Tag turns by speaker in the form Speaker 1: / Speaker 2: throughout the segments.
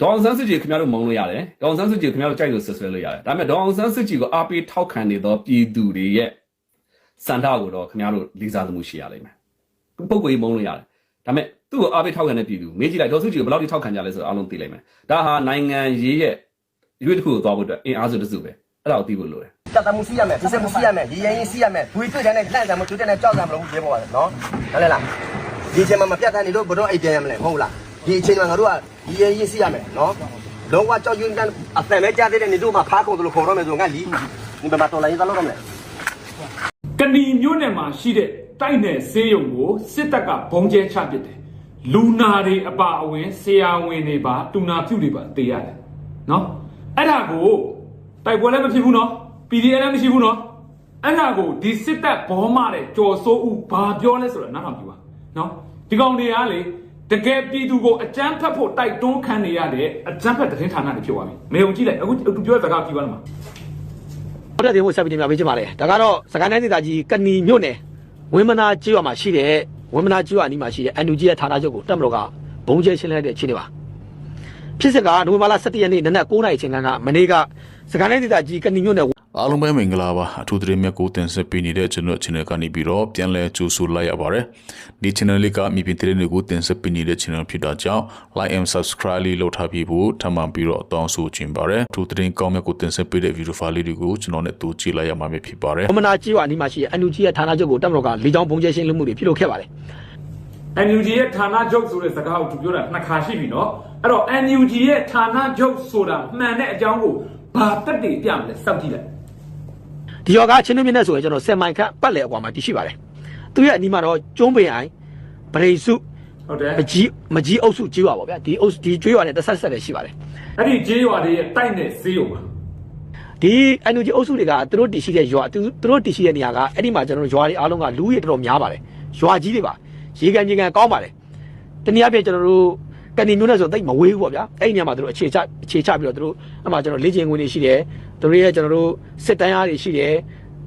Speaker 1: ဒေါအောင်ဆန်းစုကြည်ခင်ဗျားတို့မုံလို့ရတယ်ဒေါအောင်ဆန်းစုကြည်ခင်ဗျားတို့ကြိုက်လို့ဆွဆွဲလို့ရတယ်ဒါပေမဲ့ဒေါအောင်ဆန်းစုကြည်ကိုအားပေးထောက်ခံနေသောပြည်သူတွေရဲ့စန္ဒကိုတော့ခင်ဗျားတို့လေးစားသမှုရှိရလိမ့်မယ်သူပုံကိုယ်ကြီးမုံလို့ရတယ်ဒါပေမဲ့သူ့ကိုအားပေးထောက်ခံတဲ့ပြည်သူမေးကြည့်လိုက်ဒေါအောင်ဆန်းစုကြည်ကိုဘယ်လောက်ထိထောက်ခံကြလဲဆိုတော့အားလုံးသိလိမ့်မယ်ဒါဟာနိုင်ငံရေးရဲ့ရွေးတစ်ခုကိုသွားဖို့အတွက်အင်အားစုတစ်စုပဲအဲ့ဒါကိုသိဖို့လိုတယ်
Speaker 2: တတ်တမှုစီးရမယ်ဒီစက်မှုစီးရမယ်ရေရင်ရင်စီးရမယ်ဝီတွေ့တဲ့နဲ့လှန့်တယ်မတွေ့တဲ့နဲ့ကြောက်တယ်မလို့ဘူးရေပေါ်ပါတယ်နော်ဟုတ်လဲလားဒီအချိန်မှာမပြတ်ထားနေလို့ဘယ်တော့အိတ်ပြန်ရမလဲမဟုတ်လား ဒီအချိန်မှာငါတို့ကရေရင်ရင်စီးရမယ်နော်လုံးဝကြောက်ရွံ့တဲ့အတန်ပဲကြားသေးတဲ့နေတို့မှဖားကုန်တယ်လို့ခေါ်တော့မယ်ဆိုငါလီဒီဘက်မှာတော်လိုင်းသားလို့တော့မလဲ
Speaker 3: ကဏီမြို့နယ်မှာရှိတဲ့တိုက်နယ်ဆေးရုံကိုစစ်တပ်ကဘုံကျဲချပစ်တယ်လူနာတွေအပါအဝင်ဆရာဝန်တွေပါတူနာပြုတွေပါတေးရတယ်နော်အဲ့ဒါကိုတိုက်ပွဲလည်းမဖြစ်ဘူးနော် PDF လည်းမရှိဘူးနော်အဲ့ဒါကိုဒီစစ်တပ်ဘောမတဲ့ကြော်စိုးဦးဘာပြောလဲဆိုတော့နားထောင်ကြည့်ပါနော်ဒီကောင်တွေကလေ တကယ်ပြည်သူကိုအကြမ်းဖက်ဖို့တိုက်တွန်းခံနေရတဲ့အကြမ်းဖက်သတင်းဌာနတွေဖြစ်သွားပြီမေုံကြည့်လိုက်အခုသူပြောတဲ့စကားကြည့်ပါလားမ
Speaker 4: ဟုတ်တဲ့တင်ဖို့ဆက်ပြီးတင်ပြပေးချင်ပါတယ်ဒါကတော့စကိုင်းတိုင်းဒေသကြီးကဏီမြို့နယ်ဝင်းမနာကျွော်မှာရှိတဲ့ဝင်းမနာကျွော်အနီးမှာရှိတဲ့ NUG ရဲ့ဌာနချုပ်ကိုတက်မတော်ကဘုံကျဲရှင်းလိုက်တဲ့အခြေအနေပါဖြစ်စစ်ကနိုဝင်ဘာလ17ရက်နေ့နနက်9:00နာရီအချိန်ကမနေ့ကစကိုင်းတိုင်းဒေသကြီးကဏီမြို့နယ်
Speaker 5: အားလုံးပဲမင်္ဂလာပါအထူးသတင်းမြတ်ကိုတင်ဆက်ပေးနေတဲ့ကျွန်တော် channel ကနေပြီးတော့ပြန်လည်ကြိုဆိုလိုက်ရပါတယ်ဒီ channel လေးကမြေပြင်သတင်းတွေကိုတင်ဆက်ပေးနေတဲ့ channel ဖြစ်တာကြောင့် like and subscribe လေးလုပ်ထားပြီးဖို့ထပ်မံပြီးတော့အတောင်းဆိုချင်ပါတယ်အထူးသတင်းကောင်းမြတ်ကိုတင်ဆက်ပေးတဲ့ video file လေးတွေကိုကျွန်တော်နဲ့တူကြည့်လိုက်ရမှာဖြစ်ပါတယ်
Speaker 4: ဝင်းမနာကျွော်အနီးမှာရှိတဲ့ NUG ရဲ့ဌာနချုပ်ကိုတက်မတော်ကလေကြောင်းဘုံကျဲရှင်းလင်းမှုတွေပြုလုပ်ခဲ့ပါတယ်
Speaker 3: NUG ရဲ့ဌာနချုပ်ဆိုတဲ့စကားကိုသူပြောတာနှစ်ခါရှိပြီနော်အဲ့တော့ NUG ရဲ့ဌာနချုပ်ဆိုတာမှန်တဲ့အကြောင်းကိုဘာတက်တည်ပြမလဲစောင့်ကြည့်လိုက်
Speaker 4: ဒီရောကချင်းတွင်းမြင့်နဲ့ဆိုရင်ကျွန်တော်10မိုင်ခန့်ပတ်လည်အကွာမှာတည်ရှိပါတယ်သူရဲ့အနီးမှာတော့ကျုံးပင်အိုင်ပရိစု
Speaker 3: ဟုတ်တယ်
Speaker 4: မကြီးမကြီးအုပ်စုကျွေးပါပေါ့ဗျာဒီအုပ်ဒီကျွေးရတဲ့တစ်ဆက်ဆက်လည်းရှိပါတယ်
Speaker 3: အဲ့ဒီဂျေးရွာတွေရဲ့တိုက်နဲ့ဈေးရုံပါ
Speaker 4: ဒီ NUG အုပ်စုတွေကသူတို့တည်ရှိတဲ့ရွာသူသူတို့တည်ရှိတဲ့နေရာကအဲ့ဒီမှာကျွန်တော်တို့ရွာတွေအားလုံးကလူကြီးတော်တော်များပါတယ်ရွာကြီးတွေပါရေကန်ရေကန်ကောင်းပါတယ်တနည်းအားဖြင့်ကျွန်တော်တို့ ကနေမျိုးနဲ့ဆိုတိတ်မဝေးဘူးပေါ့ဗျာအဲ့ဒီနေရာမှာသူတို့အခြေချအခြေချပြီးတော့သူတို့အမှကျွန်တော်လေ့ကျင့်ခွင့်တွေရှိတယ်သူတို့ရဲ့ကျွန်တော်တို့စစ်တမ်းအားတွေရှိတယ်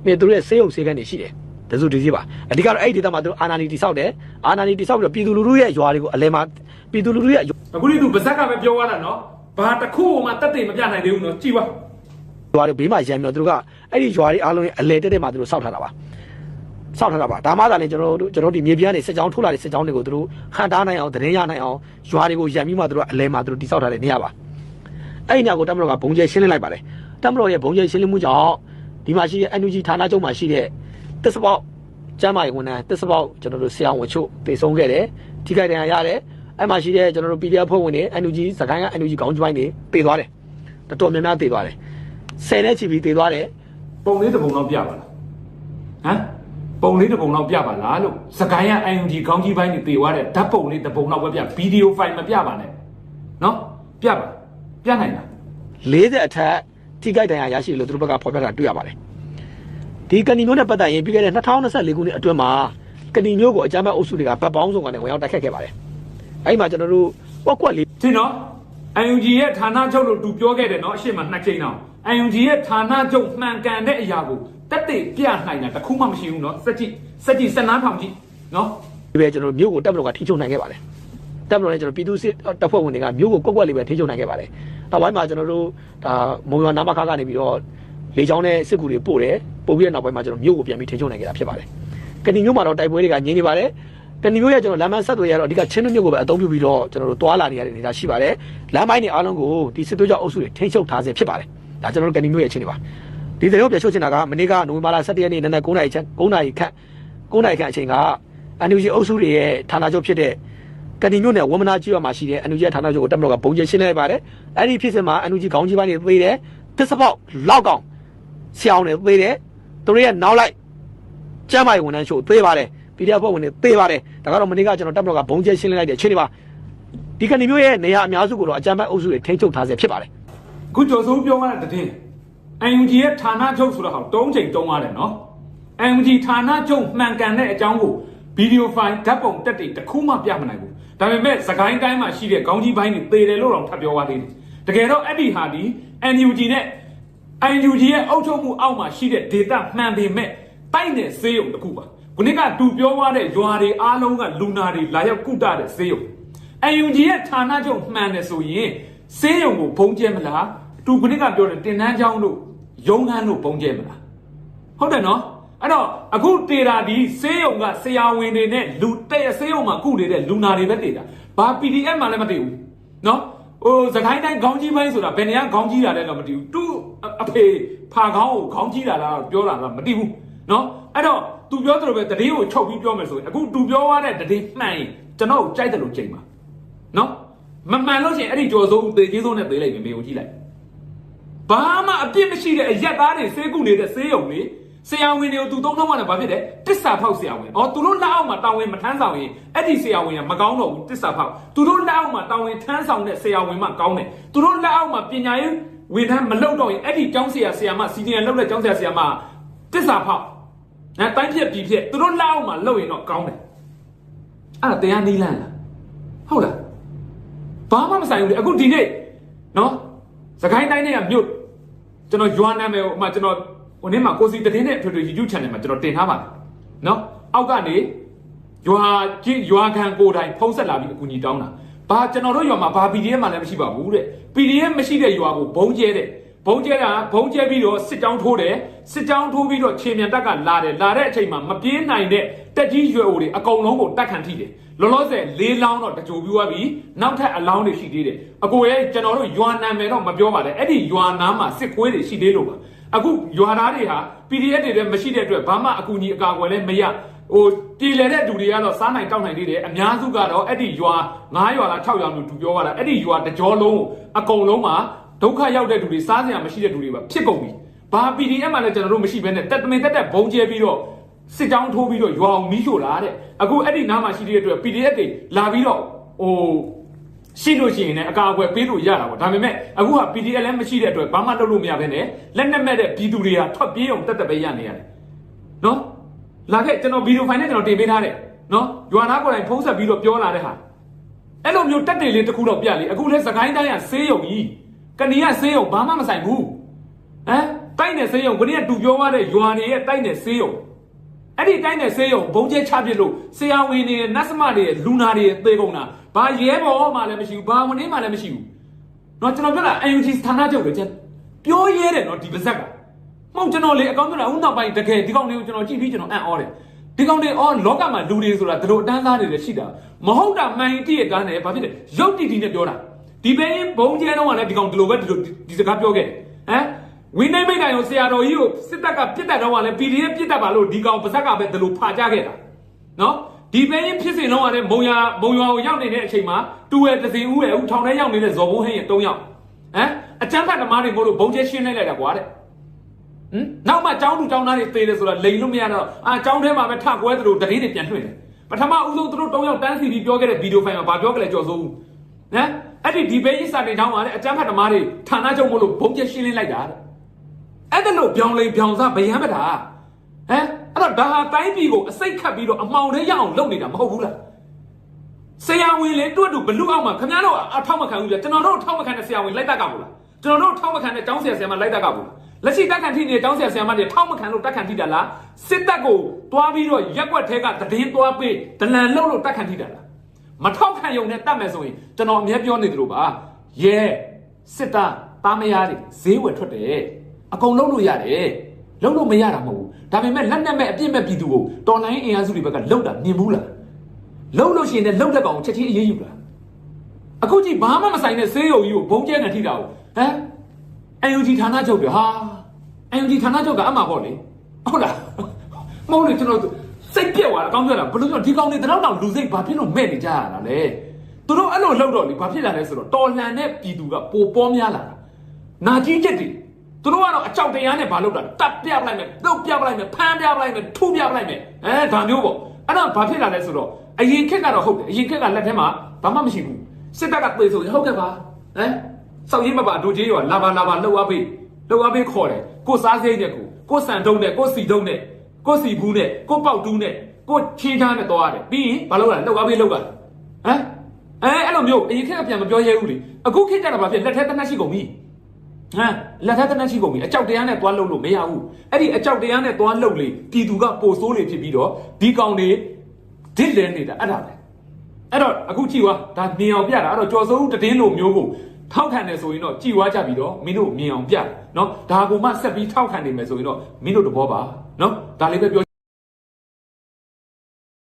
Speaker 4: ပြီးသူတို့ရဲ့စေယုံစေကန်းတွေရှိတယ်တစုဒီစီပါအဓိကတော့အဲ့ဒီဒေသမှာသူတို့အာနာနီတိဆောက်တယ်အာနာနီတိဆောက်ပြီးတော့ပြည်သူလူထုရဲ့ရွာတွေကိုအလဲမှာပြည်သူလူထုရဲ့
Speaker 3: အခုဒီသူဗဇက်ကပဲပြောသွားတာနော်ဘာတစ်ခုမှတက်တည်မပြနိုင်သေးဘူးနော်ကြည်ပါ
Speaker 4: ရွာတွေဘေးမှာရံပြီးတော့သူတို့ကအဲ့ဒီရွာတွေအားလုံးရဲ့အလဲတက်တဲ့မှာသူတို့စောက်ထားတာပါ စောက်ထားတာပါဒါမှသာလေကျွန်တော်တို့ကျွန်တော်တို့ဒီမြေပြန်းနေစစ်ကြောင်းထိုးလာတဲ့စစ်ကြောင်းတွေကိုသူတို့ဟန်တားနိုင်အောင်သတင်းရနိုင်အောင်ရွာတွေကိုရံပြီးမှသူတို့အလဲမှာသူတို့တိစောက်ထားတဲ့နေရာပါအဲ့ဒီနေရာကိုတမတော်ကဘုံကျဲရှင်းလင်းလိုက်ပါတယ်တမတော်ရဲ့ဘုံကျဲရှင်းလင်းမှုကြောင့်ဒီမှာရှိတဲ့ NUG ဌာနချုပ်မှာရှိတဲ့တစ်စပေါက်ကျမ်းမာရေးဝန်ထမ်းတစ်စပေါက်ကျွန်တော်တို့ဆရာဝန်ချို့တည်ဆုံးခဲ့တယ်ထိခိုက်ဒဏ်ရာရတယ်အဲ့မှာရှိတဲ့ကျွန်တော်တို့ PDF ဖွဲ့ဝင်တွေ NUG စကိုင်းက NUG ခေါင်းကျွိုင်းတွေတည်သွားတယ်တော်တော်များများတည်သွားတယ်ဆယ်နဲ့ချီပြီးတည်သွားတယ်
Speaker 3: ပုံလေးတစ်ပုံတော့ပြပါလားဟမ် ပုံလေးတစ်ပုံတော့ပြပါလားလို့စကိုင်းရ ING ကောင်းကြီးပိုင်းတွေတေသွားတဲ့ဓာတ်ပုံလေးတစ်ပုံတော့ပဲပြဗီဒီယိုဖိုင်မပြပါနဲ့နော်ပြပါပြနိုင်လား
Speaker 4: 40အထက်ထိခိုက်ဒဏ်ရာရရှိတယ်လို့သူတို့ဘက်ကဖော်ပြတာတွေ့ရပါတယ်ဒီကဏီမျိုးနဲ့ပတ်သက်ရင်ပြီးခဲ့တဲ့2024ခုနှစ်အတွင်းမှာကဏီမျိုးကိုအကြမ်းဖက်အုပ်စုတွေကဗတ်ပေါင်းစုံကနေဝင်ရောက်တိုက်ခတ်ခဲ့ပါတယ်အဲ့ဒီမှာကျွန်တော်တို့ကွက်ကွက်လေး
Speaker 3: ဒီနော် ING ရဲ့ဌာနချုပ်လို့သူပြောခဲ့တယ်နော်အရှိမနှစ်ချိန်တော့ ING ရဲ့ဌာနချုပ်မှန်ကန်တဲ့အရာကို တက်တည်ပြနိုင်တာတစ်ခုမှမရှိဘူးနော်စက်ကြည့်စက်ကြည့်စက်နားထောင်ကြည့်နော်
Speaker 4: ဒီပဲကျွန်တော်တို့မျိုးကိုတက်မတော်ကထိချုံနိုင်ခဲ့ပါတယ်တက်မတော်နဲ့ကျွန်တော်ပြည်သူစစ်တပ်ဖွဲ့ဝင်တွေကမျိုးကိုကွက်ကွက်လေးပဲထိချုံနိုင်ခဲ့ပါတယ်နောက်ပိုင်းမှာကျွန်တော်တို့ဒါမုံရွာနာမခါကနေပြီးတော့လေချောင်းနဲ့စစ်ကူတွေပို့တယ်ပို့ပြီးတဲ့နောက်ပိုင်းမှာကျွန်တော်မျိုးကိုပြန်ပြီးထိချုံနိုင်ခဲ့တာဖြစ်ပါတယ်ကဏီမျိုးမှာတော့တိုက်ပွဲတွေကငြင်းနေပါတယ်ကဏီမျိုးရဲ့ကျွန်တော်လမ်းမဆက်သွယ်ရတော့အဓိကချင်းတွင်းမျိုးကိုပဲအသုံးပြုပြီးတော့ကျွန်တော်တို့တွာလာနေရတဲ့အနေအထားရှိပါတယ်လမ်းပိုင်းတွေအားလုံးကိုဒီစစ်သွေးကြောက်အုပ်စုတွေထိန်းချုပ်ထားစေဖြစ်ပါတယ်ဒါကျွန်တော်တို့ကဏီမျိုးရဲ့အခြေအနေပါ ဒီတဲ့ရောပြန်ရှုပ်ချင်တာကမနေ့ကနိုဝင်ဘာလ17ရက်နေ့နနက်9:00နာရီချက်9:00နာရီခန့်9:00နာရီခန့်အချိန်က NUG အုပ်စုတွေရဲ့ဌာနချုပ်ဖြစ်တဲ့ကဏီမျိုးနဲ့ဝမနာကြီးရွာမှာရှိတဲ့ NUG ရဲ့ဌာနချုပ်ကိုတက်မလို့ကဘုံကျရှင်းလိုက်ပါတယ်အဲ့ဒီဖြစ်စဉ်မှာ NUG ခေါင်းကြီးပိုင်းတွေသေးတယ်တစ်စပေါက်လောက်ကောင်ဆရာအောင်တွေသေးတယ်သူတို့ရဲ့နောက်လိုက်ကျမ်းမာရေးဝန်ထမ်းချို့သေးပါတယ် PDF ဖွဲ့ဝင်တွေသေးပါတယ်ဒါကတော့မနေ့ကကျွန်တော်တက်မလို့ကဘုံကျရှင်းလိုက်တဲ့အချိန်တွေပါဒီကဏီမျိုးရဲ့နေရာအများစုကိုတော့အကြမ်းဖက်အုပ်စုတွေထိန်းချုပ်ထားစေဖြစ်ပါတယ်
Speaker 3: ခုကျော်စိုးပြောရတဲ့တဲ့ ING ရဲ့ဌာနချုပ်ဆိုတော့ဟောတုံးချိန်တုံးရတယ်နော် ING ဌာနချုပ်မှန်ကန်တဲ့အကြောင်းကိုဗီဒီယိုဖိုင်ဓာတ်ပုံတက်တွေတစ်ခုမှပြမနိုင်ဘူးဒါပေမဲ့စကိုင်းတိုင်းမှာရှိတဲ့ခေါင်းကြီးပိုင်းတွေသေတယ်လို့တော့ထပ်ပြောသွားသေးတယ်တကယ်တော့အဲ့ဒီဟာဒီ NUG နဲ့ ING ရဲ့အုပ်ချုပ်မှုအောက်မှာရှိတဲ့ data မှန်ပေမဲ့တိုက်တဲ့ဈေးရုံတစ်ခုပါခုနကတူပြောသွားတဲ့ရွာတွေအားလုံးကလူနာတွေလာရောက်ကုတတဲ့ဈေးရုံ UNG ရဲ့ဌာနချုပ်မှန်တယ်ဆိုရင်စေးရုံကိုဘုံကျဲမလားသူခုနကပြောတဲ့တင်တန်းချောင်းတို့ ရုံးခန်းတို့ဘုံကျဲမလားဟုတ်တယ်နော်အဲ့တော့အခုတေတာဒီစေးရုံကဆရာဝန်တွေနဲ့လူတဲ့ရစေးရုံမှာကုနေတဲ့လူနာတွေပဲတေတာဘာ PDF မှလည်းမတေဘူးနော်ဟိုစကိုင်းတိုင်းခေါင်းကြီးပိုင်းဆိုတာဘယ်နေရာခေါင်းကြီးတာလဲတော့မသိဘူးသူအဖေဖာခေါင်းကိုခေါင်းကြီးတာလားပြောတာလားမသိဘူးနော်အဲ့တော့သူပြောသလိုပဲတတိယကိုချုပ်ပြီးပြောမယ်ဆိုရင်အခုသူပြောရတဲ့တတိမှန်ရင်ကျွန်တော်ကြိုက်တယ်လို့ချိန်ပါနော်မမှန်လို့ရှိရင်အဲ့ဒီကြော်စိုးဦးသေကြီးစိုးနဲ့သေးလိုက်ပြီမေကိုကြည့်လိုက် ဘာမှအပြစ်မရှိတဲ့အရက်သားတွေစေးကုနေတဲ့စေးရုံလေးဆရာဝန်တွေကိုသူသုံးတော့မှလည်းဘာဖြစ်တယ်တစ္ဆာဖောက်ဆရာဝန်။အော်သူတို့လက်အောက်မှာတာဝန်မထမ်းဆောင်ရင်အဲ့ဒီဆရာဝန်ကမကောင်းတော့ဘူးတစ္ဆာဖောက်။သူတို့လက်အောက်မှာတာဝန်ထမ်းဆောင်တဲ့ဆရာဝန်မှကောင်းတယ်။သူတို့လက်အောက်မှာပညာရေးဝန်ထမ်းမလုပ်တော့ရင်အဲ့ဒီကျောင်းဆရာဆရာမစီနီယာလုပ်တဲ့ကျောင်းဆရာဆရာမတစ္ဆာဖောက်။အဲတိုင်းဖြစ်ပြီးဖြစ်သူတို့လက်အောက်မှာလုပ်ရင်တော့ကောင်းတယ်။အဲ့ဒါတရားနီးလန်းလား။ဟုတ်လား။ဘာမှမဆိုင်ဘူးလေအခုဒီနေ့နော် စကိုင်းတိုင်းနဲ့ကမြို့ကျွန်တော်ယွာနာမယ်ဟိုမှာကျွန်တော်ဟိုနေ့မှာကိုစီတည်င်းနဲ့ထွေထွေ YouTube channel မှာကျွန်တော်တင်ထားပါတယ်နော်အောက်ကနေယွာကြီးယွာခံကိုယ်တိုင်ဖုံးဆက်လာပြီးအကူအညီတောင်းတာဘာကျွန်တော်တို့ယွာမှာဘာ PDF မှလည်းမရှိပါဘူးတဲ့ PDF မရှိတဲ့ယွာကိုဘုံကျဲတဲ့ဘုံကျဲတာဘုံကျဲပြီးတော့စစ်ကြောင်းထိုးတယ်စစ်ကြောင်းထိုးပြီးတော့ခြေမြန်တက်ကလာတယ်လာတဲ့အချိန်မှာမပြေးနိုင်တဲ့ တက်ကြီးရွယ်အိုတွေအကုန်လုံးကိုတက်ခံထိတယ်လောလောဆယ်လေးလောင်းတော့တကြိုပြီးသွားပြီနောက်ထပ်အလောင်းတွေရှိသေးတယ်အကိုရဲ့ကျွန်တော်တို့ယွာနာမယ်တော့မပြောပါနဲ့အဲ့ဒီယွာနာမှာစစ်ခွေးတွေရှိသေးလို့ပါအခုယွာသားတွေဟာ PDF တွေလည်းမရှိတဲ့အတွက်ဘာမှအကူအညီအကာအကွယ်လည်းမရဟိုပြည်လဲတဲ့လူတွေကတော့စားနိုင်တောက်နိုင်သေးတယ်အများစုကတော့အဲ့ဒီယွာ9ရွာလား6ရွာလို့သူပြောရတာအဲ့ဒီယွာတကြောလုံးအကုန်လုံးမှာဒုက္ခရောက်တဲ့လူတွေစားစရာမရှိတဲ့လူတွေပါဖြစ်ကုန်ပြီဘာ PDF မှလည်းကျွန်တော်တို့မရှိဘဲနဲ့တက်တမင်တက်တက်ဘုံကျဲပြီးတော့ စစ်ကြောင်းထိုးပြီးတော့ရွာအောင်မီးရှို့လာတဲ့အခုအဲ့ဒီနားမှာရှိတဲ့အတွက် PDF တွေလာပြီးတော့ဟိုရှိလို့ရှိရင်လည်းအကာအကွယ်ပေးလို့ရတာပေါ့ဒါပေမဲ့အခုက PDF လည်းမရှိတဲ့အတွက်ဘာမှလုပ်လို့မရဘဲနဲ့လက်နက်မဲ့တဲ့ပြည်သူတွေကထွက်ပြေးအောင်တက်တက်ပဲရနေရတယ်နော်လာခဲ့ကျွန်တော်ဗီဒီယိုဖိုင်နဲ့ကျွန်တော်တင်ပေးထားတယ်နော်ရွာသားကိုယ်တိုင်ဖုံးဆက်ပြီးတော့ပြောလာတဲ့ဟာအဲ့လိုမျိုးတက်တယ်လေးတစ်ခုတော့ပြလေအခုလဲစကိုင်းတိုင်းကဆေးရုံကြီးကဏီကဆေးရုံဘာမှမဆိုင်ဘူးဟမ်တိုက်နယ်ဆေးရုံခဏကတူပြောရတဲ့ရွာတွေရဲ့တိုက်နယ်ဆေးရုံ အဲ့ဒီတိုက်နယ်ဆေးရုံဘုံကျဲချပစ်လို့ဆရာဝန်တွေနတ်စမတွေလူနာတွေသေကုန်တာဘာရဲဘော်မှလည်းမရှိဘူးဘာဝန်ထမ်းမှလည်းမရှိဘူးနော်ကျွန်တော်ပြောတာ UNG ဌာနချုပ်လေကျပြောရဲတယ်နော်ဒီပါဇက်ကမဟုတ်ကျွန်တော်လေအကောင့်ပြောတာဥနောက်ပိုင်းတကယ်ဒီကောင်တွေကိုကျွန်တော်ကြည့်ပြီးကျွန်တော်အံ့ဩတယ်ဒီကောင်တွေအော်လောကမှာလူတွေဆိုတာတို့အတန်းသားတွေလည်းရှိတာမဟုတ်တာမှန်တည့်ရတန်းတယ်ဘာဖြစ်လဲရုပ်တည်တည်နဲ့ပြောတာဒီဘင်းဘုံကျဲတော့ကလည်းဒီကောင်ဒီလိုပဲဒီလိုဒီစကားပြောခဲ့ဟမ် ဝင်းနိုင်မိတ်တိုင်ကိုဆရာတော်ကြီးကိုစစ်တပ်ကပြစ်တက်တော့ကလည်း PDF ပြစ်တက်ပါလို့ဒီကောင်ပါဇက်ကပဲဒီလိုဖာကြခဲ့တာနော်ဒီဘင်းဖြစ်စဉ်တော့ကလည်းမုံရမုံရွာကိုရောက်နေတဲ့အချိန်မှာတူရဲ့တစီဦးရဲ့ဦးထောင်ထဲရောက်နေတဲ့ဇော်ဘုံဟင်းရဲ့၃ယောက်ဟမ်အချမ်းဖတ်ဓမ္မတွေမို့လို့ဘုံကျဲရှင်းလိုက်လိုက်တာကွာတဲ့ ဟမ်နောက်မှចောင်းသူចောင်းသားတွေသေတယ်ဆိုတာလိန်လို့မရတော့အာចောင်းထဲမှာပဲထကွဲသလိုတတိတွေပြန်လွှင့်တယ်ပထမဦးဆုံးသူတို့တောင်းရောက်တန်းစီပြီးပြောခဲ့တဲ့ဗီဒီယိုဖိုင်မှာဗာပြောကြလဲကြော်စိုးဘူးဟမ်အဲ့ဒီဒီဘေးကြီးစာတင်ချောင်းမှာလည်းအကြမ်းဖက်ဓမ္မတွေဌာနချုပ်မို့လို့ဘုံကျရှင်းလင်းလိုက်တာတဲ့ အဲ့ဒါလို့ပြောင်းလိန်ပြောင်းစားဗျံမတာဟမ်အဲ့တော့ဒါဟာတိုင်းပြည်ကိုအစိတ်ခတ်ပြီးတော့အမှောင်ထဲရအောင်လုပ်နေတာမဟုတ်ဘူးလားဆရာဝန်လေတွတ်တူဘလူအောက်မှာခင်ဗျားတို့အထောက်မခံဘူးပြကျွန်တော်တို့ထောက်မခံတဲ့ဆရာဝန်လိုက်တတ်ကဘူးလားကျွန်တော်တို့ထောက်မခံတဲ့ကျောင်းဆရာဆရာမလိုက်တတ်ကဘူးလားလက်ရှိတက်ခံထိနေတဲ့ကျောင်းဆရာဆရာမတွေထောက်မခံလို့တက်ခံထိတာလားစစ်တပ်ကိုတွားပြီးတော့ရက်ွက်ထဲကတည်င်းတွားပေးဒလန်လှုပ်လို့တက်ခံထိတာလားမထောက်ခံယုံနဲ့တတ်မယ်ဆိုရင်ကျွန်တော်အမြဲပြောနေသလိုပါရဲစစ်တပ်သားမယားတွေဈေးဝယ်ထွက်တယ် အကုန်လုံးလို့ရတယ်လုံးလို့မရတာမဟုတ်ဘူးဒါပေမဲ့လက်နက်မဲ့အပြစ်မဲ့ပြည်သူကိုတော်လိုင်းအင်အားစုတွေဘက်ကလှုပ်တာမြင်ဘူးလားလှုပ်လို့ရှိရင်လည်းလှုပ်တဲ့ကောင်ကိုချက်ချင်းအေးအေးယူလားအခုကြည့်ဘာမှမဆိုင်တဲ့ဆေးရုံကြီးကိုဘုံကျဲနေထိတာကိုဟမ် UNG ဌာနချုပ်ပြဟာ UNG ဌာနချုပ်ကအမှပေါ့လေဟုတ်လားမဟုတ်လေကျွန်တော်စိတ်ပြက်သွားတာအကောင်းပြောတာဘယ်လိုပြောဒီကောင်တွေတနောက်တောင်လူစိတ်ဘာဖြစ်လို့မဲ့နေကြရတာလဲသူတို့အဲ့လိုလှုပ်တော့လေဘာဖြစ်လာလဲဆိုတော့တော်လှန်တဲ့ပြည်သူကပိုပေါများလာတာနာကြီးချက်တွေ သူတို့ကတော့အကြောက်တရားနဲ့ဘာလုပ်တာတပ်ပြပလိုက်မယ်တုတ်ပြပလိုက်မယ်ဖမ်းပြပလိုက်မယ်ထုပြပလိုက်မယ်အဲဒါမျိုးပေါ့အဲ့တော့ဘာဖြစ်လာလဲဆိုတော့အရင်ခက်ကတော့ဟုတ်တယ်အရင်ခက်ကလက်ထဲမှာဘာမှမရှိဘူးစစ်တပ်ကပြေဆိုရင်ဟုတ်ကဲ့ပါဟမ်စောက်ရင်းမပါဒိုကြီးရောလာပါလာပါလှုပ်အားပေးလှုပ်အားပေးခေါ်တယ်ကိုစားစိမ့်တဲ့ကိုကိုစံတုံးနဲ့ကိုစီတုံးနဲ့ကိုစီဘူးနဲ့ကိုပေါက်တူးနဲ့ကိုချင်းချားနဲ့သွားရတယ်ပြီးရင်ဘာလုပ်ရလဲလှုပ်အားပေးလှုပ်ရဟမ်အဲအဲ့လိုမျိုးအရင်ခက်ကပြန်မပြောရဲဘူးလေအခုခေတ်ကျတော့ဘာဖြစ်လက်ထဲတနက်ရှိကုန်ပြီ ဟမ်လက်ထက်တနက်ရှိကုန်ပြီအကြောက်တရားနဲ့သွားလှုပ်လို့မရဘူးအဲ့ဒီအကြောက်တရားနဲ့သွားလှုပ်လေပြည်သူကပိုဆိုးလေဖြစ်ပြီးတော့ဒီကောင်တွေဒစ်လဲနေတာအဲ့ဒါပဲအဲ့တော့အခုကြည့်ွာဒါမြင်အောင်ပြတာအဲ့တော့ကြော်စိုးတည်င်းလိုမျိုးကိုထောက်ခံတယ်ဆိုရင်တော့ကြည်ဝါကြပြီးတော့မင်းတို့မြင်အောင်ပြနော်ဒါကိုမှဆက်ပြီးထောက်ခံနေမယ်ဆိုရင်တော့မင်းတို့တဘောပါနော်ဒါလေးပဲပြော